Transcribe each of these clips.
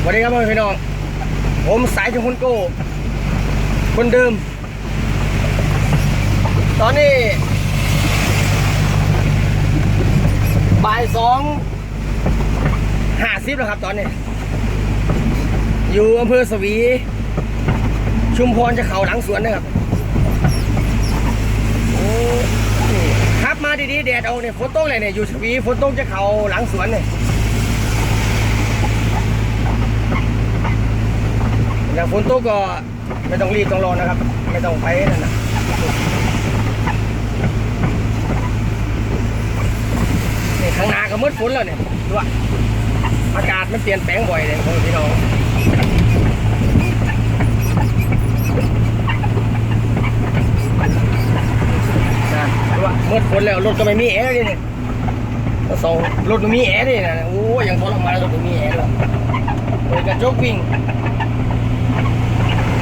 สวัสดีครับพี่น้อง ผมสายชมพลโก้คนเดิม ตอนนี้บ่ายสองห้าสิบแล้วครับตอนนี้ อยู่อำเภอสวี ชุมพรจะเขาหลังสวนนะครับโอ้นี่ขับมาดีๆแดดเอาเนี่ยฝนตกเลยเนี่ยอยู่สวีฝนตกจะเขาหลังสวนเนี่ย อย่างฝนตกก็ไม่ต้องรีบต้องรอนะครับ ไม่ต้องไปนั่นนะนี่ข้างหน้าก็มืดฝนแล้วเนี่ยดูว่าอากาศมันเปลี่ยนแปลงบ่อยเลยพี่น้องนะดูว่ามืดฝนแล้วรถก็ไม่มีแอร์เลยเนี่ยรถสองรถมีแอร์เลยนะโอ้ยยังทรมานรถไม่มีแอร์เลยเปิดกระจกวิ่ง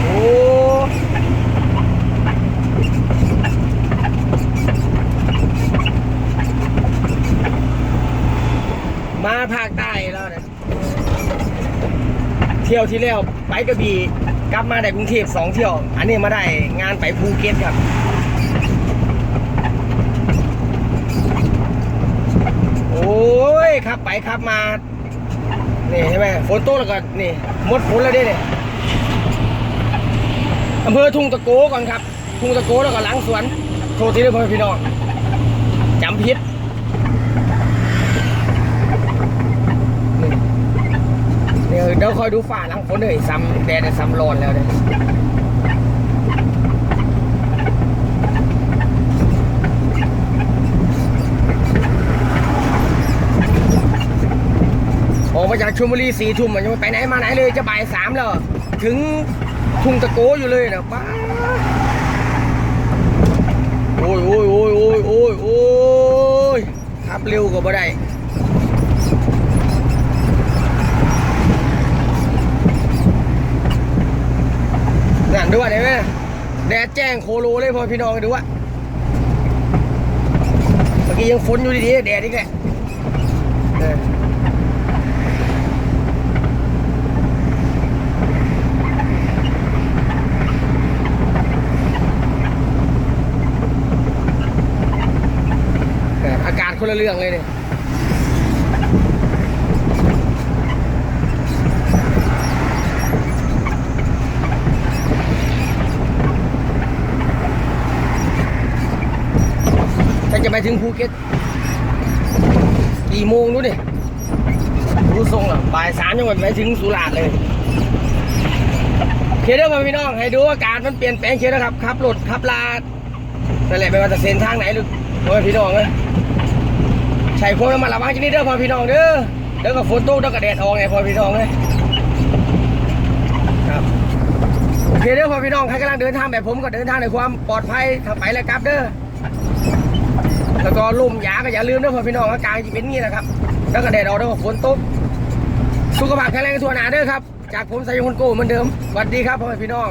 โอ้มา ภาคใต้แล้วเนี่ยเที่ยวที่แล้วไปกระบี่กลับมาได้กรุงเทพสองเที่ยว อันนี้มาได้งานไปภูเก็ตครับโอ้ยขับไปขับมานี่ใช่ไหมฝนตกแล้วก็นี่หมดฝนแล้วด้เนี่ยอำเภอทุ่งตะโกก่อนครับ ทุ่งตะโกแล้วก็หลังสวนโทษทีด้วยพ่อแม่พี่น้องจำพิษนี่เดี๋ยวเดี๋ยวคอยดูฝ่าหลังฝนเลยซ้ำแดดซ้ำร้อนแล้วเนี่ยออกมาจากชลบุรีสี่ทุ่มมันยังไปไหนมาไหนเลยจะบ่ายสามแล้วถึงทุ่งตะโกอยู่เลยนะป้าโอ้ยโอ้ยโอ้ยโอ้ยโอ้ยโอ้ยขับเร็วก็บ่ได้นั่นดูว่าเห็นไหม แดดแจ้งโคโลเลยพ่อพี่น้องดูว่าเมื่อกี้ยังฝนอยู่ดีๆแดดอีกแหละเออแต่อากาศคนละเรื่องเลยเนี่ยถ้าจะ ไปถึงภูเก็ตกี่โมงรู้เนี่ยรู้ทรงเหรอบ่ายสามยังไม่ไปถึงสุราษฎร์เลยเคเด้อพ่อพี่น้อง ให้ดูอากาศมันเปลี่ยนแปลงเชียวนะครับขับรถขับลาดนั่นแหละไม่ว่าจะเส้นทางไหนหรือพ่อพี่น้องเลยใช่พวกน้ำมันระวังจะนี่เด้อพ่อพี่น้องเด้อเด้อกับฝนตกเด้อกับแดดออกไงพ่อพี่น้องเลยครับโอเคเด้อพ่อพี่น้องใครกำลังเดินทางแบบผมก็เดินทางในความปลอดภัยถ้าไปแล้วกลับเด้อ แล้วก็ลุ่มยาก็อย่าลืมเด้อพ่อพี่น้องอากาศจะเป็นงี้นะครับแล้วก็แดดออกด้วกับฝนตกสุขภาพแข็งแรงทั่วหน้าเด้อครับ จากผมสายยงคนโก้เหมือนเดิมสวัสดีครับพ่อแม่พี่น้อง